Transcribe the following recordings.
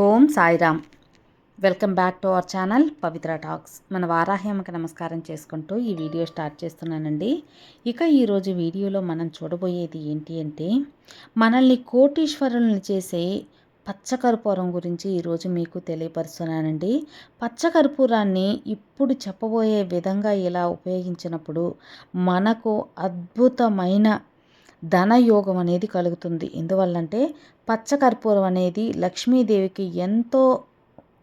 Om Sairam. Welcome back to our channel Pavitra talks. మన వారాహ్యమకి నమస్కారం చేసుకుంటూ ఈ వీడియో స్టార్ట్ చేస్తున్నానండి. ఇక ఈరోజు వీడియోలో మనం చూడబోయేది ఏంటి అంటే మనల్ని కోటీశ్వరులను చేసే పచ్చకర్పూరం గురించి ఈరోజు మీకు తెలియపరుస్తున్నానండి. పచ్చకర్పూరాన్ని ఇప్పుడు చెప్పబోయే విధంగా ఇలా ఉపయోగించినప్పుడు మనకు అద్భుతమైన ధనయోగం అనేది కలుగుతుంది. ఎందువల్లంటే పచ్చకర్పూరం అనేది లక్ష్మీదేవికి ఎంతో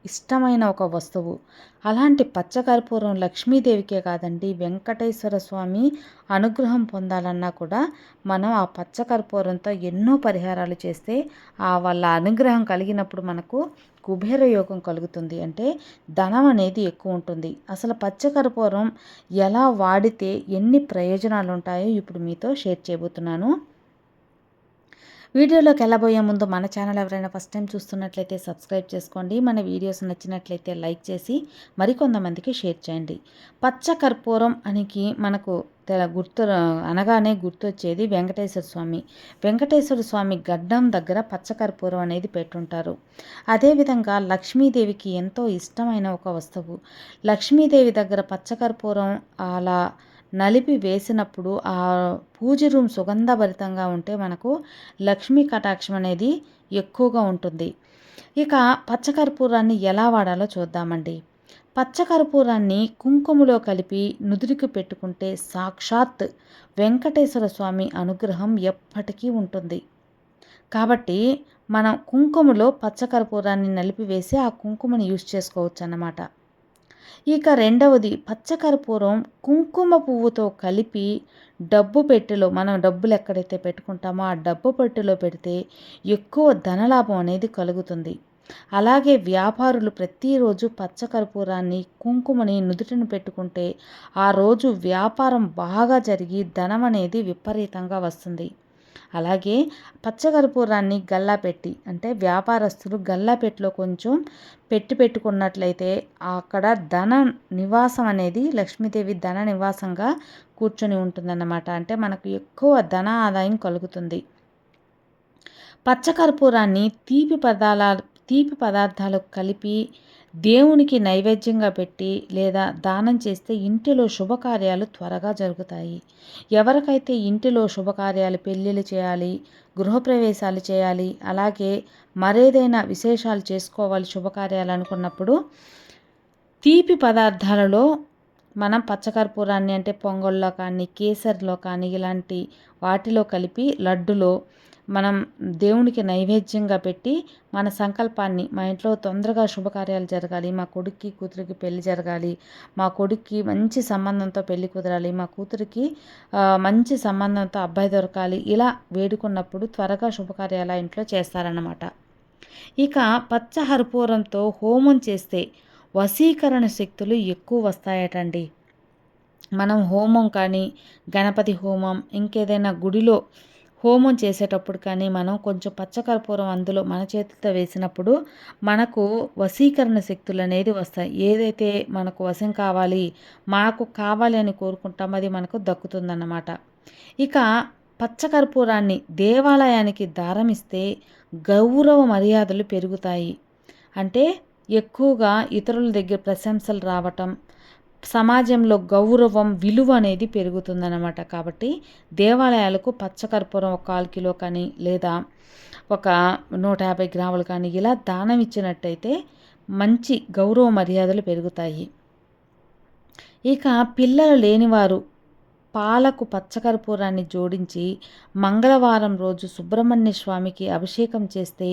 ఇష్టమైన ఒక వస్తువు. అలాంటి పచ్చకర్పూరం లక్ష్మీదేవికే కాదండి వెంకటేశ్వర స్వామి అనుగ్రహం పొందాలన్నా కూడా మనం ఆ పచ్చకర్పూరంతో ఎన్నో పరిహారాలు చేస్తే ఆ వాళ్ళ అనుగ్రహం కలిగినప్పుడు మనకు కుబేర యోగం కలుగుతుంది. అంటే ధనం అనేది ఎక్కువ ఉంటుంది. అసలు పచ్చకర్పూరం ఎలా వాడితే ఎన్ని ప్రయోజనాలు ఉంటాయో ఇప్పుడు మీతో షేర్ చేయబోతున్నాను. వీడియోలోకి వెళ్ళబోయే ముందు మన ఛానల్ ఎవరైనా ఫస్ట్ టైం చూస్తున్నట్లయితే సబ్స్క్రైబ్ చేసుకోండి. మన వీడియోస్ నచ్చినట్లయితే లైక్ చేసి మరికొంతమందికి షేర్ చేయండి. పచ్చ కర్పూరం అనికి మనకు గుర్తు అనగానే గుర్తొచ్చేది వెంకటేశ్వర స్వామి. వెంకటేశ్వర స్వామి గడ్డం దగ్గర పచ్చకర్పూరం అనేది పెట్టుంటారు. అదేవిధంగా లక్ష్మీదేవికి ఎంతో ఇష్టమైన ఒక వస్తువు. లక్ష్మీదేవి దగ్గర పచ్చకర్పూరం అలా నలిపి వేసినప్పుడు ఆ పూజ రూమ్ సుగంధభరితంగా ఉంటే మనకు లక్ష్మీ కటాక్షం అనేది ఎక్కువగా ఉంటుంది. ఇక పచ్చకర్పూరాన్ని ఎలా వాడాలో చూద్దామండి. పచ్చకర్పూరాన్ని కుంకుమలో కలిపి నుదురికి పెట్టుకుంటే సాక్షాత్ వెంకటేశ్వర స్వామి అనుగ్రహం ఎప్పటికీ ఉంటుంది. కాబట్టి మనం కుంకుమలో పచ్చకర్పూరాన్ని నలిపివేసి ఆ కుంకుమని యూజ్ చేసుకోవచ్చు అన్నమాట ఇక రెండవది పచ్చకర్పూరం కుంకుమ పువ్వుతో కలిపి డబ్బు పెట్టెలో మనం డబ్బులు ఎక్కడైతే పెట్టుకుంటామో ఆ డబ్బు పెట్టెలో పెడితే ఎక్కువ ధనలాభం అనేది కలుగుతుంది. అలాగే వ్యాపారులు ప్రతిరోజు పచ్చకర్పూరాన్ని కుంకుమని నుదుటిని పెట్టుకుంటే ఆ రోజు వ్యాపారం బాగా జరిగి ధనం అనేది విపరీతంగా వస్తుంది. అలాగే పచ్చకర్పూరాన్ని గల్లా పెట్టి అంటే వ్యాపారస్తులు గల్లా పెట్టిలో కొంచెం పెట్టి పెట్టుకున్నట్లయితే అక్కడ ధన నివాసం అనేది లక్ష్మీదేవి ధన నివాసంగా కూర్చొని ఉంటుందన్నమాట. అంటే మనకు ఎక్కువ ధన ఆదాయం కలుగుతుంది. పచ్చకర్పూరాన్ని తీపి పదార్థాల తీపి పదార్థాలకు కలిపి దేవునికి నైవేద్యంగా పెట్టి లేదా దానం చేస్తే ఇంటిలో శుభకార్యాలు త్వరగా జరుగుతాయి. ఎవరికైతే ఇంటిలో శుభకార్యాలు పెళ్ళిళ్ళు చేయాలి గృహప్రవేశాలు చేయాలి అలాగే మరేదైనా విశేషాలు చేసుకోవాలి శుభకార్యాలు అనుకున్నప్పుడు తీపి పదార్థాలలో మనం పచ్చకర్పూరాన్ని అంటే పొంగల్లో కానీ కేసరిలో కానీ ఇలాంటి వాటిలో కలిపి లడ్డులో మనం దేవునికి నైవేద్యంగా పెట్టి మన సంకల్పాన్ని మా ఇంట్లో తొందరగా శుభకార్యాలు జరగాలి మా కొడుక్కి కూతురికి పెళ్ళి జరగాలి మా కొడుక్కి మంచి సంబంధంతో పెళ్ళి కుదరాలి మా కూతురికి మంచి సంబంధంతో అబ్బాయి దొరకాలి ఇలా వేడుకున్నప్పుడు త్వరగా శుభకార్యాలు ఇంట్లో చేస్తారన్నమాట. ఇక పచ్చ హర్పూరంతో హోమం చేస్తే వశీకరణ శక్తులు ఎక్కువ వస్తాయటండి. మనం హోమం కానీ గణపతి హోమం ఇంకేదైనా గుడిలో హోమం చేసేటప్పుడు కానీ మనం కొంచెం పచ్చకర్పూరం అందులో మన చేతితో వేసినప్పుడు మనకు వశీకరణ శక్తులు అనేది వస్తాయి. ఏదైతే మనకు వశం కావాలి మాకు కావాలి అని కోరుకుంటాం అది మనకు దక్కుతుందన్నమాట. ఇక పచ్చకర్పూరాన్ని దేవాలయానికి దారమిస్తే గౌరవ మర్యాదలు పెరుగుతాయి. అంటే ఎక్కువగా ఇతరుల దగ్గర ప్రశంసలు రావటం సమాజంలో గౌరవం విలువ అనేది పెరుగుతుందన్నమాట. కాబట్టి దేవాలయాలకు పచ్చకర్పూరం ఒక కాలు కిలో కానీ లేదా ఒక నూట యాభై గ్రాములు కానీ ఇలా దానం ఇచ్చినట్టయితే మంచి గౌరవ మర్యాదలు పెరుగుతాయి. ఇక పిల్లలు లేనివారు పాలకు పచ్చకర్పూరాన్ని జోడించి మంగళవారం రోజు సుబ్రహ్మణ్య స్వామికి అభిషేకం చేస్తే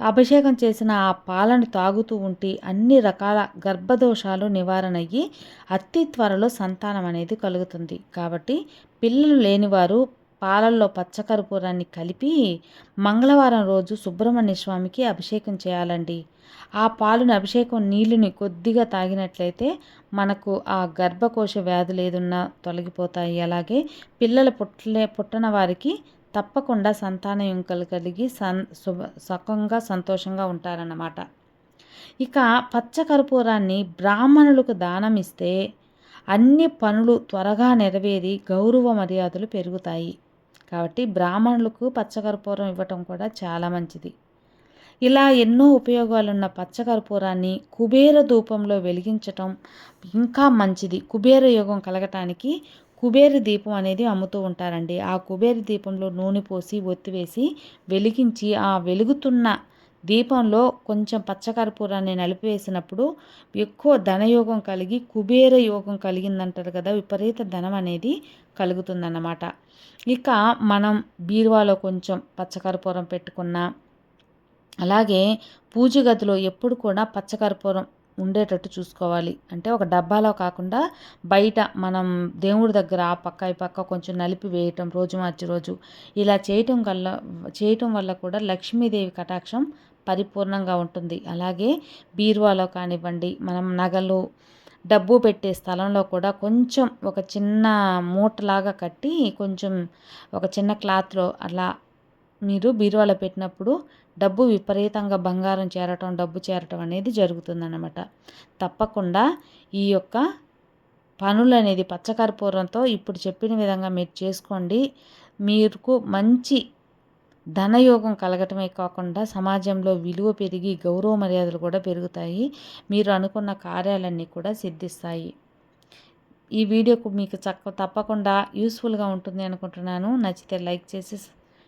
అభిషేకం చేసిన ఆ పాలను తాగుతూ ఉంటే అన్ని రకాల గర్భదోషాలు నివారణ అయ్యి అతి త్వరలో సంతానం అనేది కలుగుతుంది. కాబట్టి పిల్లలు లేనివారు పాలల్లో పచ్చకర్పూరాన్ని కలిపి మంగళవారం రోజు సుబ్రహ్మణ్య స్వామికి అభిషేకం చేయాలండి. ఆ పాలను అభిషేకం నీళ్ళని కొద్దిగా తాగినట్లయితే మనకు ఆ గర్భకోశ వ్యాధులు ఏదున్నా తొలగిపోతాయి. అలాగే పిల్లలు పుట్టలే పుట్టన వారికి తప్పకుండా సంతానం కలిగి సన్ శుభ సుఖంగా సంతోషంగా ఉంటారన్నమాట. ఇక పచ్చకర్పూరాన్ని బ్రాహ్మణులకు దానం ఇస్తే అన్ని పనులు త్వరగా నెరవేరి గౌరవ మర్యాదలు పెరుగుతాయి. కాబట్టి బ్రాహ్మణులకు పచ్చకర్పూరం ఇవ్వటం కూడా చాలా మంచిది. ఇలా ఎన్నో ఉపయోగాలున్న పచ్చకర్పూరాన్ని కుబేర ధూపంలో వెలిగించటం ఇంకా మంచిది. కుబేర యోగం కలగటానికి కుబేర దీపం అనేది అమ్ముతూ ఉంటారండి. ఆ కుబేర దీపంలో నూనె పోసి ఒత్తివేసి వెలిగించి ఆ వెలుగుతున్న దీపంలో కొంచెం పచ్చకర్పూరాన్ని నలిపివేసినప్పుడు ఎక్కువ ధనయోగం కలిగి కుబేర యోగం కలిగిందంటారు కదా విపరీత ధనం అనేది కలుగుతుందన్నమాట. ఇక మనం బీరువాలో కొంచెం పచ్చకర్పూరం పెట్టుకున్న అలాగే పూజ గదిలో ఎప్పుడు కూడా పచ్చకర్పూరం ఉండేటట్టు చూసుకోవాలి. అంటే ఒక డబ్బాలో కాకుండా బయట మనం దేవుడి దగ్గర ఆ పక్క ఈ పక్క కొంచెం నలిపి వేయటం రోజు మార్చి రోజు. ఇలా చేయటం వల్ల చేయటం వల్ల కూడా లక్ష్మీదేవి కటాక్షం పరిపూర్ణంగా ఉంటుంది. అలాగే బీరువాలో కానివ్వండి మనం నగలు డబ్బు పెట్టే స్థలంలో కూడా కొంచెం ఒక చిన్న మూటలాగా కట్టి కొంచెం ఒక చిన్న క్లాత్లో అలా మీరు బీరువాలో పెట్టినప్పుడు డబ్బు విపరీతంగా బంగారం చేరటం డబ్బు చేరటం అనేది జరుగుతుందన్నమాట. తప్పకుండా ఈ యొక్క పనులు అనేది పచ్చకర్పూరంతో ఇప్పుడు చెప్పిన విధంగా మీరు చేసుకోండి. మీకు మంచి ధనయోగం కలగటమే కాకుండా సమాజంలో విలువ పెరిగి గౌరవ మర్యాదలు కూడా పెరుగుతాయి. మీరు అనుకున్న కార్యాలన్నీ కూడా సిద్ధిస్తాయి. ఈ వీడియోకు మీకు చక్క తప్పకుండా యూస్ఫుల్గా ఉంటుంది అనుకుంటున్నాను. నచ్చితే లైక్ చేసి